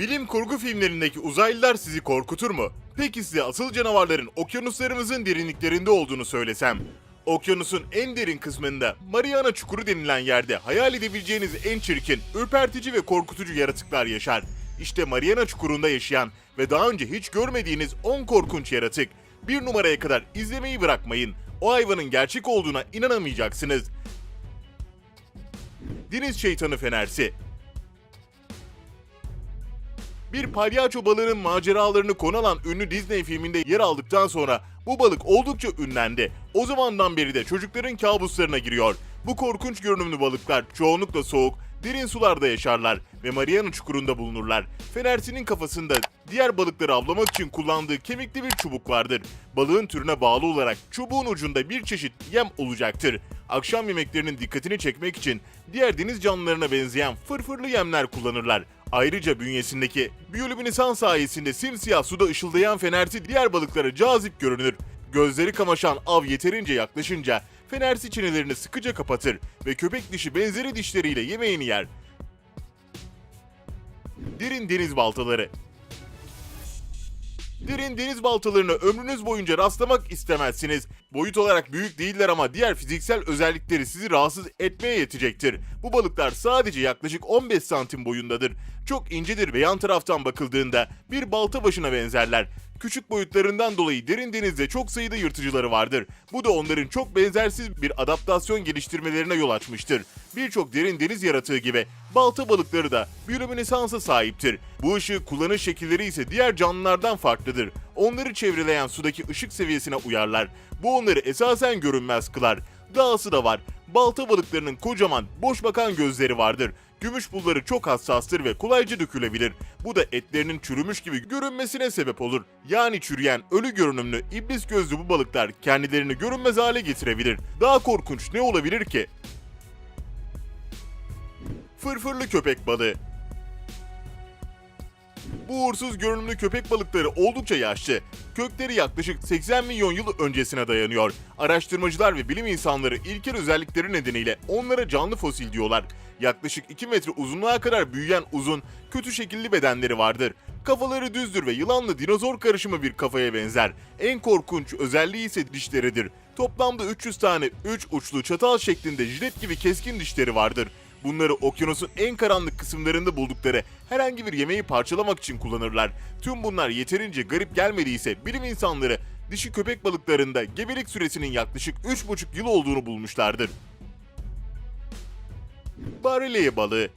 Bilim kurgu filmlerindeki uzaylılar sizi korkutur mu? Peki size asıl canavarların okyanuslarımızın derinliklerinde olduğunu söylesem? Okyanusun en derin kısmında Mariana Çukuru denilen yerde hayal edebileceğiniz en çirkin, ürpertici ve korkutucu yaratıklar yaşar. İşte Mariana Çukuru'nda yaşayan ve daha önce hiç görmediğiniz 10 korkunç yaratık. Bir numaraya kadar izlemeyi bırakmayın. O hayvanın gerçek olduğuna inanamayacaksınız. Deniz şeytanı fenersi. Bir palyaço balığının maceralarını konu alan ünlü Disney filminde yer aldıktan sonra bu balık oldukça ünlendi. O zamandan beri de çocukların kabuslarına giriyor. Bu korkunç görünümlü balıklar çoğunlukla soğuk, derin sularda yaşarlar ve Mariana Çukuru'nda bulunurlar. Fenersinin kafasında diğer balıkları avlamak için kullandığı kemikli bir çubuk vardır. Balığın türüne bağlı olarak çubuğun ucunda bir çeşit yem olacaktır. Akşam yemeklerinin dikkatini çekmek için diğer deniz canlılarına benzeyen fırfırlı yemler kullanırlar. Ayrıca bünyesindeki biyolüminesans sayesinde simsiyah suda ışıldayan fenersi diğer balıklara cazip görünür. Gözleri kamaşan av yeterince yaklaşınca fenersi çenelerini sıkıca kapatır ve köpek dişi benzeri dişleriyle yemeğini yer. Derin deniz baltaları Derin deniz baltalarına ömrünüz boyunca rastlamak istemezsiniz. Boyut olarak büyük değiller ama diğer fiziksel özellikleri sizi rahatsız etmeye yetecektir. Bu balıklar sadece yaklaşık 15 santim boyundadır. Çok incedir ve yan taraftan bakıldığında bir balta başına benzerler. Küçük boyutlarından dolayı derin denizde çok sayıda yırtıcıları vardır. Bu da onların çok benzersiz bir adaptasyon geliştirmelerine yol açmıştır. Birçok derin deniz yaratığı gibi balta balıkları da biyolüminesansa sahiptir. Bu ışığı kullanış şekilleri ise diğer canlılardan farklıdır. Onları çevreleyen sudaki ışık seviyesine uyarlar. Bu onları esasen görünmez kılar. Dahası da var. Balta balıklarının kocaman, boş bakan gözleri vardır. Gümüş pulları çok hassastır ve kolayca dökülebilir. Bu da etlerinin çürümüş gibi görünmesine sebep olur. Yani çürüyen, ölü görünümlü, iblis gözlü bu balıklar kendilerini görünmez hale getirebilir. Daha korkunç ne olabilir ki? Fırfırlı köpek balığı bu uğursuz görünümlü köpek balıkları oldukça yaşlı. Kökleri yaklaşık 80 milyon yıl öncesine dayanıyor. Araştırmacılar ve bilim insanları ilkel özellikleri nedeniyle onlara canlı fosil diyorlar. Yaklaşık 2 metre uzunluğa kadar büyüyen uzun, kötü şekilli bedenleri vardır. Kafaları düzdür ve yılanla dinozor karışımı bir kafaya benzer. En korkunç özelliği ise dişleridir. Toplamda 300 tane 3 uçlu çatal şeklinde jilet gibi keskin dişleri vardır. Bunları okyanusun en karanlık kısımlarında buldukları herhangi bir yemeği parçalamak için kullanırlar. Tüm bunlar yeterince garip gelmediyse bilim insanları dişi köpek balıklarında gebelik süresinin yaklaşık 3,5 yıl olduğunu bulmuşlardır. Bareleye balığı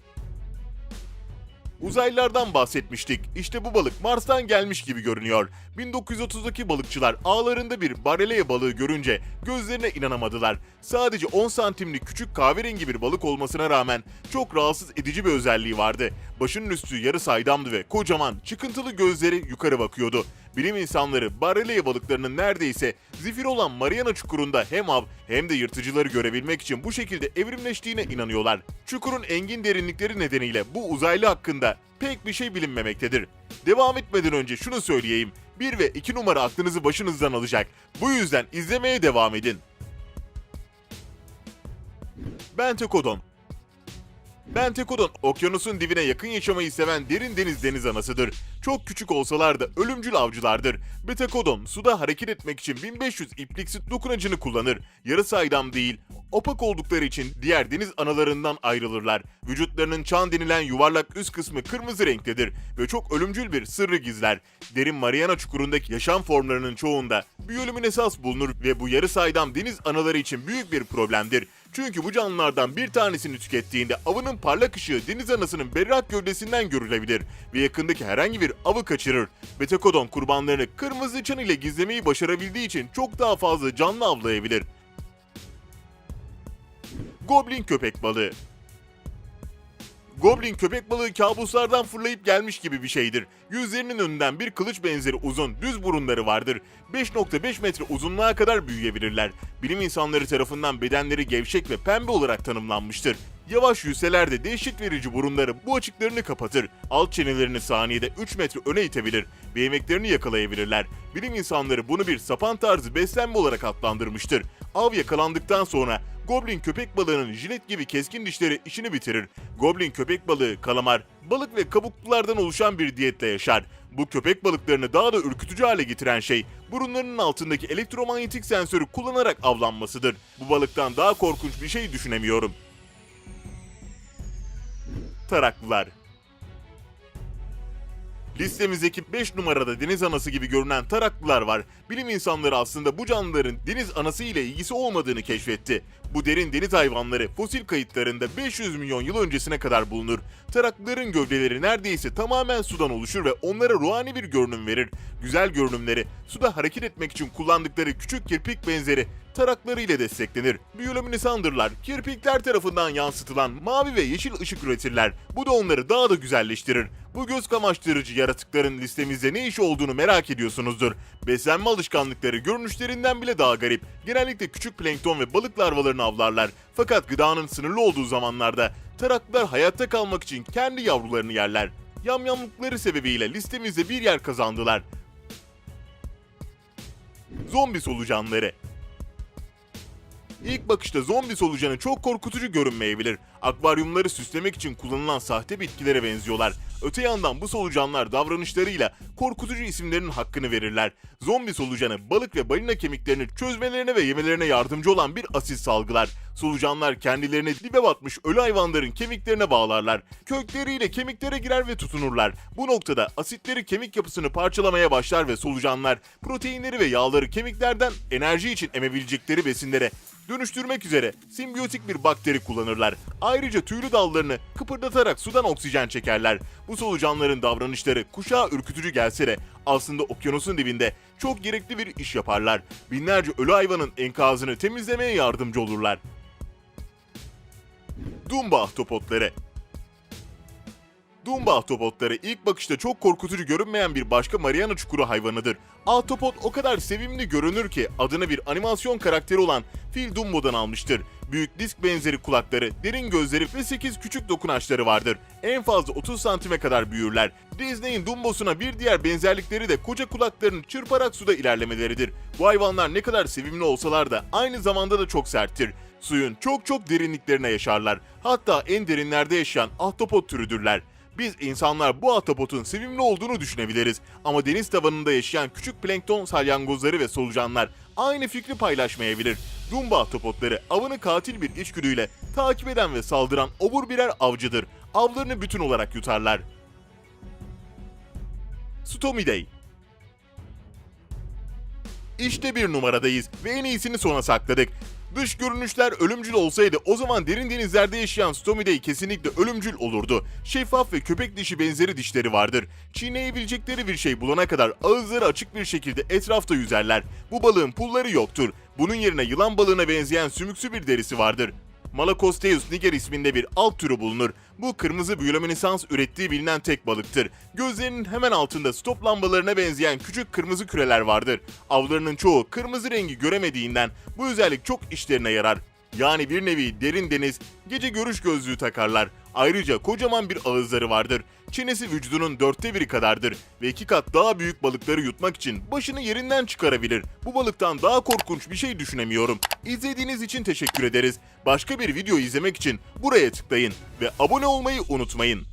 Uzaylılardan bahsetmiştik. İşte bu balık Mars'tan gelmiş gibi görünüyor. 1930'daki balıkçılar ağlarında bir bareleye balığı görünce gözlerine inanamadılar. Sadece 10 santimlik küçük kahverengi bir balık olmasına rağmen çok rahatsız edici bir özelliği vardı. Başının üstü yarı saydamdı ve kocaman, çıkıntılı gözleri yukarı bakıyordu. Bilim insanları bareleye balıklarının neredeyse zifir olan Mariana Çukuru'nda hem av hem de yırtıcıları görebilmek için bu şekilde evrimleştiğine inanıyorlar. Çukurun engin derinlikleri nedeniyle bu uzaylı hakkında pek bir şey bilinmemektedir. Devam etmeden önce şunu söyleyeyim. 1 ve 2 numara aklınızı başınızdan alacak. Bu yüzden izlemeye devam edin. Bentekodon Bentekodon, okyanusun dibine yakın yaşamayı seven derin deniz deniz anasıdır. Çok küçük olsalar da ölümcül avcılardır. Betakodon, suda hareket etmek için 1500 ipliksit dokunacını kullanır. Yarı saydam değil, opak oldukları için diğer deniz analarından ayrılırlar. Vücutlarının çan denilen yuvarlak üst kısmı kırmızı renktedir ve çok ölümcül bir sırrı gizler. Derin Mariana çukurundaki yaşam formlarının çoğunda biyolüminesans bulunur ve bu yarı saydam deniz anaları için büyük bir problemdir. Çünkü bu canlılardan bir tanesini tükettiğinde avının parlak ışığı deniz anasının berrak gövdesinden görülebilir ve yakındaki herhangi bir avı kaçırır. Betakodon kurbanlarını kırmızı çan ile gizlemeyi başarabildiği için çok daha fazla canlı avlayabilir. Goblin köpek balığı Goblin köpek balığı kabuslardan fırlayıp gelmiş gibi bir şeydir. Yüzlerinin önünden bir kılıç benzeri uzun, düz burunları vardır. 5.5 metre uzunluğa kadar büyüyebilirler. Bilim insanları tarafından bedenleri gevşek ve pembe olarak tanımlanmıştır. Yavaş yüzseler de dehşet verici burunları bu açıklarını kapatır. Alt çenelerini saniyede 3 metre öne itebilir ve yemeklerini yakalayabilirler. Bilim insanları bunu bir sapan tarzı beslenme olarak adlandırmıştır. Av yakalandıktan sonra Goblin köpek balığının jilet gibi keskin dişleri işini bitirir. Goblin köpek balığı, kalamar, balık ve kabuklulardan oluşan bir diyetle yaşar. Bu köpek balıklarını daha da ürkütücü hale getiren şey burunlarının altındaki elektromanyetik sensörü kullanarak avlanmasıdır. Bu balıktan daha korkunç bir şey düşünemiyorum. Taraklılar Listemizdeki 5 numarada deniz anası gibi görünen taraklılar var. Bilim insanları aslında bu canlıların deniz anası ile ilgisi olmadığını keşfetti. Bu derin deniz hayvanları fosil kayıtlarında 500 milyon yıl öncesine kadar bulunur. Taraklıların gövdeleri neredeyse tamamen sudan oluşur ve onlara ruhani bir görünüm verir. Güzel görünümleri suda hareket etmek için kullandıkları küçük kirpik benzeri tarakları ile desteklenir. Biyolüminesandırlar, kirpikler tarafından yansıtılan mavi ve yeşil ışık üretirler. Bu da onları daha da güzelleştirir. Bu göz kamaştırıcı yaratıkların listemizde ne iş olduğunu merak ediyorsunuzdur. Beslenme alışkanlıkları görünüşlerinden bile daha garip. Genellikle küçük plankton ve balık larvalarını avlarlar. Fakat gıdanın sınırlı olduğu zamanlarda taraklılar hayatta kalmak için kendi yavrularını yerler. Yamyamlıkları sebebiyle listemizde bir yer kazandılar. Zombi solucanları İlk bakışta zombi solucanı çok korkutucu görünmeyebilir. Akvaryumları süslemek için kullanılan sahte bitkilere benziyorlar. Öte yandan bu solucanlar davranışlarıyla korkutucu isimlerin hakkını verirler. Zombi solucanı balık ve balina kemiklerini çözmelerine ve yemelerine yardımcı olan bir asit salgılar. Solucanlar kendilerini dibe batmış ölü hayvanların kemiklerine bağlarlar. Kökleriyle kemiklere girer ve tutunurlar. Bu noktada asitleri kemik yapısını parçalamaya başlar ve solucanlar proteinleri ve yağları kemiklerden enerji için emebilecekleri besinlere dönüştürmek üzere simbiyotik bir bakteri kullanırlar. Ayrıca tüylü dallarını kıpırdatarak sudan oksijen çekerler. Bu solucanların davranışları kuşağa ürkütücü gelse de aslında okyanusun dibinde çok gerekli bir iş yaparlar. Binlerce ölü hayvanın enkazını temizlemeye yardımcı olurlar. Dumba ahtapotları Dumba ahtapotları ilk bakışta çok korkutucu görünmeyen bir başka Mariana çukuru hayvanıdır. Ahtapot o kadar sevimli görünür ki adını bir animasyon karakteri olan Phil Dumbo'dan almıştır. Büyük disk benzeri kulakları, derin gözleri ve 8 küçük dokunaçları vardır. En fazla 30 santime kadar büyürler. Disney'in Dumbo'suna bir diğer benzerlikleri de koca kulaklarını çırparak suda ilerlemeleridir. Bu hayvanlar ne kadar sevimli olsalar da aynı zamanda da çok serttir. Suyun çok çok derinliklerine yaşarlar. Hatta en derinlerde yaşayan ahtapot türüdürler. Biz insanlar bu ahtapotun sevimli olduğunu düşünebiliriz ama deniz tabanında yaşayan küçük plankton salyangozları ve solucanlar aynı fikri paylaşmayabilir. Dumba ahtapotları avını katil bir içgüdüyle takip eden ve saldıran obur birer avcıdır. Avlarını bütün olarak yutarlar. Stomidae işte bir numaradayız ve en iyisini sona sakladık. Dış görünüşler ölümcül olsaydı o zaman derin denizlerde yaşayan Stomidae kesinlikle ölümcül olurdu. Şeffaf ve köpek dişi benzeri dişleri vardır. Çiğneyebilecekleri bir şey bulana kadar ağızları açık bir şekilde etrafta yüzerler. Bu balığın pulları yoktur. Bunun yerine yılan balığına benzeyen sümüksü bir derisi vardır. Malacosteus niger isminde bir alt türü bulunur. Bu kırmızı biyoluminesans ürettiği bilinen tek balıktır. Gözlerinin hemen altında stop lambalarına benzeyen küçük kırmızı küreler vardır. Avlarının çoğu kırmızı rengi göremediğinden bu özellik çok işlerine yarar. Yani bir nevi derin deniz, gece görüş gözlüğü takarlar. Ayrıca kocaman bir ağızları vardır. Çenesi vücudunun dörtte biri kadardır ve iki kat daha büyük balıkları yutmak için başını yerinden çıkarabilir. Bu balıktan daha korkunç bir şey düşünemiyorum. İzlediğiniz için teşekkür ederiz. Başka bir video izlemek için buraya tıklayın ve abone olmayı unutmayın.